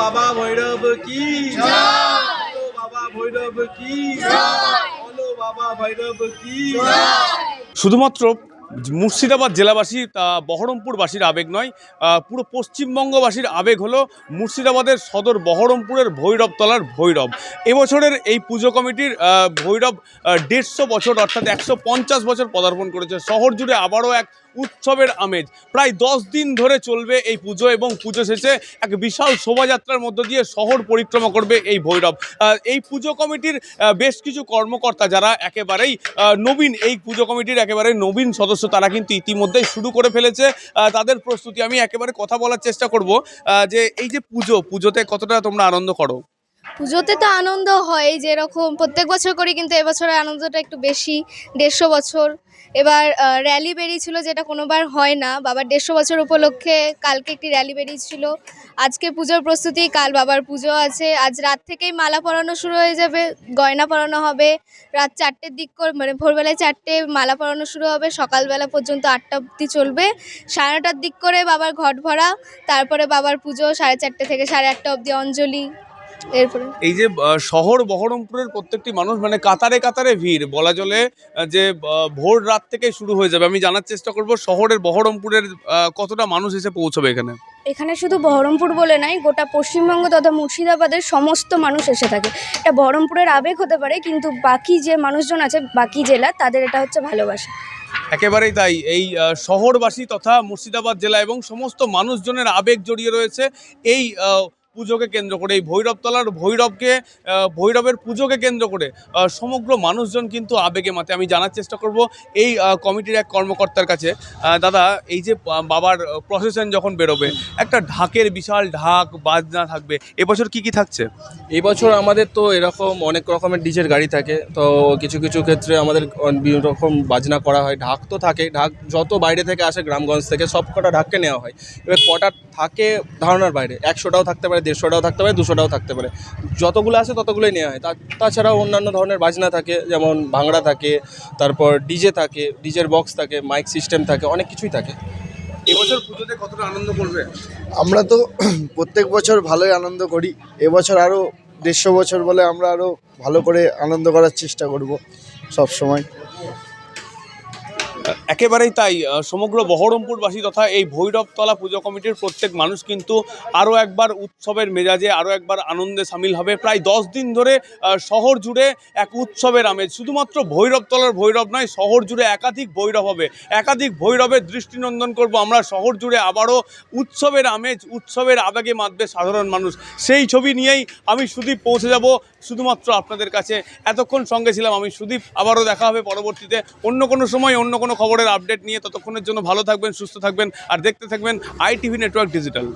বাবা ভৈরব কি? বলো বাবা ভৈরব কি? বলো বাবা ভৈরব কি? শুধুমাত্র মুর্শিদাবাদ জেলাবাসী তা বহরমপুরবাসীর আবেগ নয় পুরো পশ্চিমবঙ্গবাসীর আবেগ হলো মুর্শিদাবাদের সদর বহরমপুরের ভৈরবতলার ভৈরব। এবছরের এই পুজো কমিটির ভৈরব দেড়শো বছর অর্থাৎ একশো পঞ্চাশ বছর পদার্পণ করেছে। শহর জুড়ে আবারও এক উৎসবের আমেজ। প্রায় দশ দিন ধরে চলবে এই পুজো এবং পুজো শেষে এক বিশাল শোভাযাত্রার মধ্য দিয়ে শহর পরিক্রমা করবে এই ভৈরব। এই পুজো কমিটির বেশ কিছু কর্মকর্তা যারা একেবারেই নবীন, এই পুজো কমিটির একেবারে নবীন সদস্য, তারা কিন্তু ইতিমধ্যেই শুরু করে ফেলেছে। তাদের প্রস্তুতি, আমি একেবারে কথা বলার চেষ্টা করব যে এই যে পুজো, পুজোতে কতটা তোমরা আনন্দ করো? পুজোতে তো আনন্দ হয় যেরকম প্রত্যেক বছর করি, কিন্তু এবছরের আনন্দটা একটু বেশি। দেড়শো বছর। এবার র্যালি বেরিয়েছিল যেটা কোনোবার হয় না। বাবার দেড়শো বছর উপলক্ষে কালকে একটি র্যালি বেরিয়েছিল। আজকে পুজোর প্রস্তুতি, কাল বাবার পুজো আছে। আজ রাত থেকেই মালা পরানো শুরু হয়ে যাবে, গয়না পরানো হবে। রাত চারটের দিক করে মানে ভোরবেলায় চারটে মালা পরানো শুরু হবে। সকালবেলা পর্যন্ত আটটা অবধি চলবে। সাড়ে নটার দিক করে বাবার ঘট ভরা। তারপরে বাবার পুজো সাড়ে চারটে থেকে সাড়ে আটটা অবধি অঞ্জলি। এরপরে? এই যে শহর বহরমপুরের প্রত্যেকটি মানুষ মানে কাতারে কাতারে ভিড়। বলা চলে যে ভোর রাত থেকে শুরু হয়ে যাবে। আমি জানার চেষ্টা করব শহরের বহরমপুরের কতটা মানুষ এসে পৌঁছবে এখানে? এখানে শুধু বহরমপুর বলে নাই গোটা পশ্চিমবঙ্গ তথা মুর্শিদাবাদের সমস্ত মানুষ এসে থাকে। এটা বহরমপুরের আবেগ হতে পারে কিন্তু বাকি যে মানুষজন আছে বাকি জেলা তাদের এটা হচ্ছে ভালোবাসা। একেবারেই তাই। এই শহরবাসী তথা মুর্শিদাবাদ জেলা এবং সমস্ত মানুষজনের আবেগ জড়িয়ে রয়েছে। এই পুজোকে কেন্দ্র করে, এই ভৈরবতলার ভৈরবকে ভৈরবের পুজোকে কেন্দ্র করে সমগ্র মানুষজন কিন্তু আবেগে মাতে। আমি জানার চেষ্টা করব এই কমিটির এক কর্মকর্তার কাছে। দাদা, এই যে বাবার প্রসেশন যখন বেরোবে, একটা ঢাকের বিশাল ঢাক বাজনা থাকবে, এবছর কি কি থাকছে? এবছর আমাদের তো এরকম অনেক রকমের ডিজের গাড়ি থাকে। তো কিছু কিছু ক্ষেত্রে আমাদের বিভিন্ন রকম বাজনা করা হয়। ঢাক তো থাকে, ঢাক যত বাইরে থেকে আসে গ্রামগঞ্জ থেকে সব কটা ঢাককে নেওয়া হয়। এবার কটা থাকে ধারণার বাইরে, একশোটাও থাকতে পারে। দেড়শোটাও থাকতে পারে দুশোটাও থাকতে পারে। যতগুলো আসে ততগুলোই নেওয়া হয়। তা- তাছাড়াও অন্যান্য ধরনের বাজনা থাকে যেমন ভাংড়া থাকে তারপর ডিজে থাকে ডিজের বক্স থাকে মাইক সিস্টেম থাকে অনেক কিছুই থাকে। এবছর পুজোতে কতটা আনন্দ করবে? আমরা তো প্রত্যেক বছর ভালোই আনন্দ করি। এবছর আরও দেড়শো বছর বলে আমরা আরও ভালো করে আনন্দ করার চেষ্টা করব সব সময় একেবারেই তাই সমগ্র বহরমপুরবাসী তথা এই ভৈরবতলা পুজো কমিটির প্রত্যেক মানুষ কিন্তু আরও একবার উৎসবের মেজাজে, আরও একবার আনন্দে সামিল হবে। প্রায় দশ দিন ধরে শহর জুড়ে এক উৎসবের আমেজ। শুধুমাত্র ভৈরবতলার ভৈরব নয়, শহর জুড়ে একাধিক ভৈরব হবে। একাধিক ভৈরবের দৃষ্টিনন্দন করব আমরা। শহর জুড়ে আবারও উৎসবের আমেজ, উৎসবের আবেগে মাতবে সাধারণ মানুষ। সেই ছবি নিয়েই আমি সুদীপ পৌঁছে যাব। শুধুমাত্র আপনাদের কাছে এতক্ষণ সঙ্গে ছিলাম আমি সুদীপ। আবারও দেখা হবে পরবর্তীতে। অন্য কোনো সময় অন্য কোনো খবরের আপডেট নিয়ে ততক্ষণের জন্য ভালো থাকবেন সুস্থ থাকবেন আর দেখতে থাকবেন আইটিভি নেটওয়ার্ক ডিজিটাল